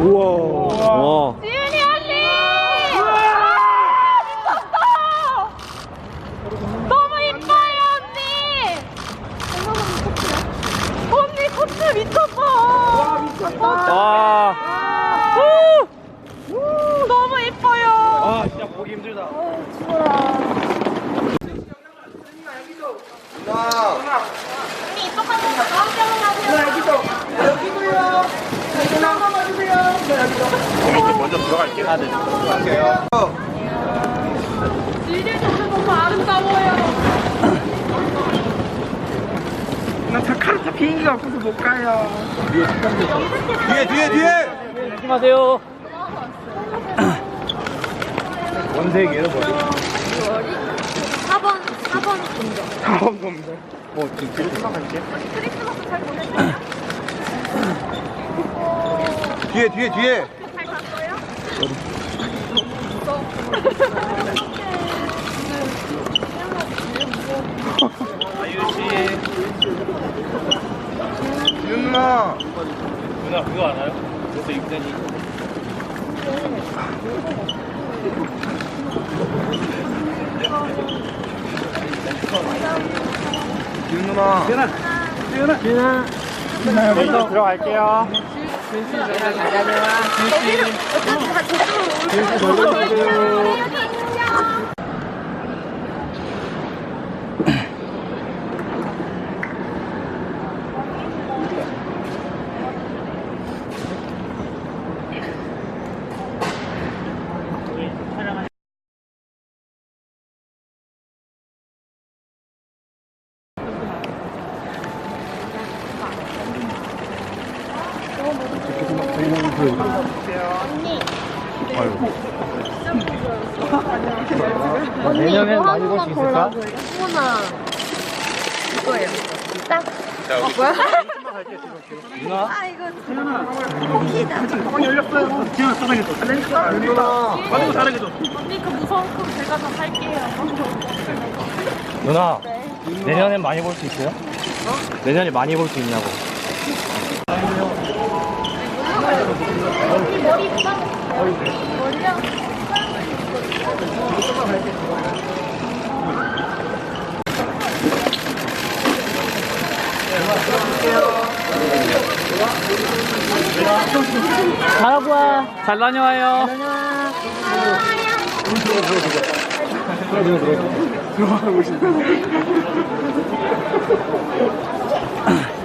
우와. 와. 지은이 언니! 아, 미쳤어! 너무 이뻐요, 언니! 언니 코트 미쳤어! 와, 미쳤다! 와. 너무 이뻐요! 아, 진짜 보기 힘들다. 언니 이쪽 한 번만 더 하세요. 먼저 들어갈게. 다들. 질질 정말 너무 아름다워요. 나 자카르타 비행기가 없어서 못 가요. 뒤에, 뒤에, 뒤에! 조심하세요. 원색이에요, 머리? 4번, 4번 공정. 다음 놈들. 어, 지금 뒤로 생각할게. 크리스마스 잘 보냈어요? 뒤에, 뒤에, 뒤에! 잘 갔어요? 윤누나. 누나 그거 알아요? 그것도 입대니. 윤누나. 먼저 들어갈게요. 가져와. 내년엔 많이 볼 수 있을까? 어머나. 이거예요. 딱. 어, 뭐야? 누나? 아, 이거. 키다. 윤누나. 언니 그 무서운 거 제가 다 살게요. 누나. 내년엔 많이 볼 수 있어요? 내년에 많이 볼 수 있냐고. 머리 잘하고 와. 잘 다녀와요. 들어가고 싶어.